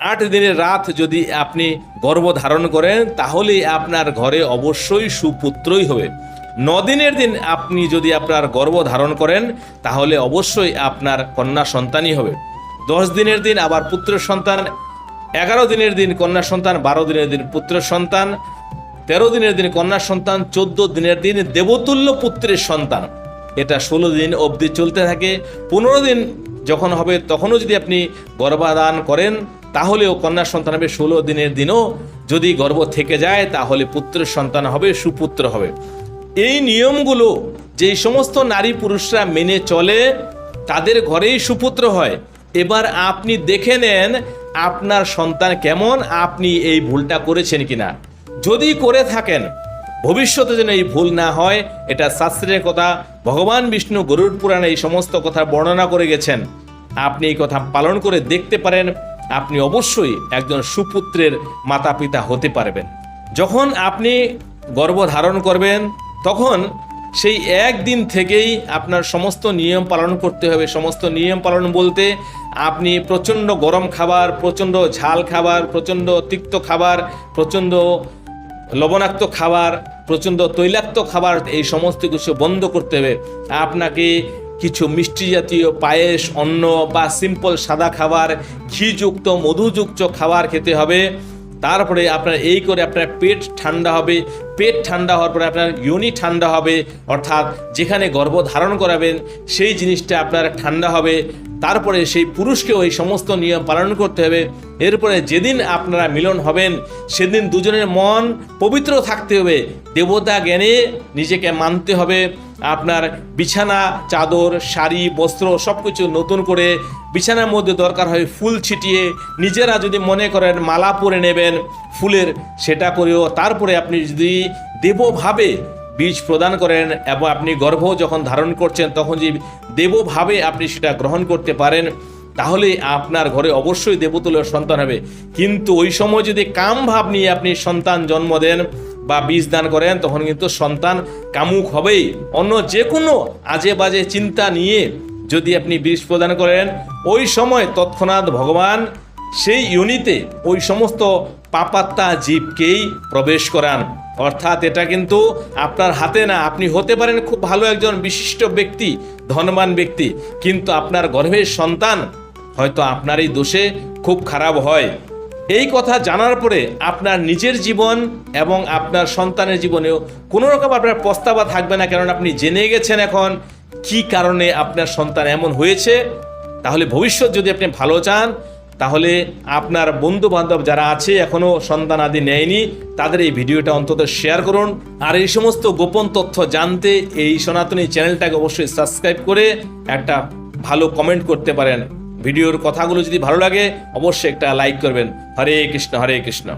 আট দিনের রাত যদি আপনি গর্ভ ধারণ করেন, তাহলে আপনার ঘরে অবশ্যই সুপুত্রই হবে। দিনের দিন আপনি যদি আপনার গর্ভ ধারণ করেন, তাহলে অবশ্যই আপনার কন্যা সন্তানই হবে। দশ দিনের দিন আবার পুত্র সন্তান, এগারো দিনের দিন কন্যা সন্তান, বারো দিনের দিন পুত্র সন্তান, তেরো দিনের দিন কন্যা সন্তান, চোদ্দ দিনের দিন দেবতুল্য পুত্রের সন্তান। এটা ষোলো দিন অবধি চলতে থাকে। পনেরো দিন যখন হবে, তখনও যদি আপনি গর্ভাধান করেন তাহলেও কন্যা সন্তান হবে ষোলো দিনের দিনও। যদি গর্ব থেকে যায়, তাহলে পুত্রের সন্তান হবে, সুপুত্র হবে। এই নিয়মগুলো যেই সমস্ত নারী পুরুষরা মেনে চলে, তাদের ঘরেই সুপুত্র হয়। এবার আপনি দেখে নেন, আপনার সন্তান কেমন, আপনি এই ভুলটা করেছেন কিনা। যদি করে থাকেন, ভবিষ্যতে যেন এই ভুল না হয়, এটা শাস্ত্রের কথা। ভগবান বিষ্ণু গরুড় পুরাণে এই সমস্ত কথা বর্ণনা করে গেছেন। আপনি এই কথা পালন করে দেখতে পারেন আপনি অবশ্যই একজন সুপুত্রের মাতা পিতা হতে পারবেন। যখন আপনি গর্ভ ধারণ করবেন, তখন সেই একদিন থেকেই আপনার সমস্ত নিয়ম পালন করতে হবে। সমস্ত নিয়ম পালন বলতে আপনি প্রচণ্ড গরম খাবার, প্রচণ্ড ঝাল খাবার, প্রচণ্ড তিক্ত খাবার, প্রচণ্ড লবণাক্ত খাবার, প্রচণ্ড তৈলাক্ত খাবার, এই সমস্ত কিছু বন্ধ করতে হবে। আপনাকে কিছু মিষ্টি জাতীয় পায়েস, অন্ন বা সিম্পল সাদা খাবার, ঘিযুক্ত, মধুযুক্ত খাবার খেতে হবে। তারপরে আপনার এই করে আপনার পেট ঠান্ডা হবে। পেট ঠান্ডা হওয়ার পরে আপনার ইউনি ঠান্ডা হবে, অর্থাৎ যেখানে গর্ভ ধারণ করাবেন, সেই জিনিসটা আপনার ঠান্ডা হবে। তারপরে সেই পুরুষকেও এই সমস্ত নিয়ম পালন করতে হবে। এরপরে যেদিন আপনারা মিলন হবেন, সেদিন দুজনের মন পবিত্র থাকতে হবে। দেবতা জ্ঞানে নিজেকে মানতে হবে। আপনার বিছানা, চাদর, শাড়ি, বস্ত্র সব কিছু নতুন করে বিছানার মধ্যে দরকার হয় ফুল ছিটিয়ে। নিজেরা যদি মনে করেন মালা পরে নেবেন ফুলের সেটা করেও তারপরে আপনি যদি দেবভাবে বীজ প্রদান করেন এবং আপনি গর্ভ যখন ধারণ করছেন, তখন যে দেবভাবে আপনি সেটা গ্রহণ করতে পারেন, তাহলে আপনার ঘরে অবশ্যই দেবতুল্য সন্তান হবে। কিন্তু ওই সময় যদি কাম ভাব নিয়ে আপনি সন্তান জন্ম দেন বা বীজ দান করেন, তখন কিন্তু সন্তান কামুক হবেই। অন্য যে কোনো আজে বাজে চিন্তা নিয়ে যদি আপনি বীজ প্রদান করেন, ওই সময় তৎক্ষণাৎ ভগবান সেই ইউনিতে ওই সমস্ত পাপাত্তা জীবকেই প্রবেশ করান। অর্থাৎ এটা কিন্তু আপনার হাতে না, আপনি হতে পারেন খুব ভালো একজন বিশিষ্ট ব্যক্তি, ধনবান ব্যক্তি, কিন্তু আপনার গর্ভের সন্তান হয়তো আপনার এই দোষে খুব খারাপ হয়। এই কথা জানার পরে আপনার নিজের জীবন এবং আপনার সন্তানের জীবনেও কোনো রকম আপনার প্রস্তাবা থাকবে না, কারণ আপনি জেনে গেছেন এখন কি কারণে আপনার সন্তান এমন হয়েছে। তাহলে ভবিষ্যৎ যদি আপনি ভালো চান তাহলে আপনার বন্ধু বান্ধব যারা আছে এখনও সন্তান আদি নেয়নি, তাদের এই ভিডিওটা অন্তত শেয়ার করুন। আর এই সমস্ত গোপন তথ্য জানতে এই সনাতনী চ্যানেলটাকে অবশ্যই সাবস্ক্রাইব করে একটা ভালো কমেন্ট করতে পারেন। ভিডিওর কথাগুলো যদি ভালো লাগে, অবশ্যই একটা লাইক করবেন। হরে কৃষ্ণ হরে কৃষ্ণ।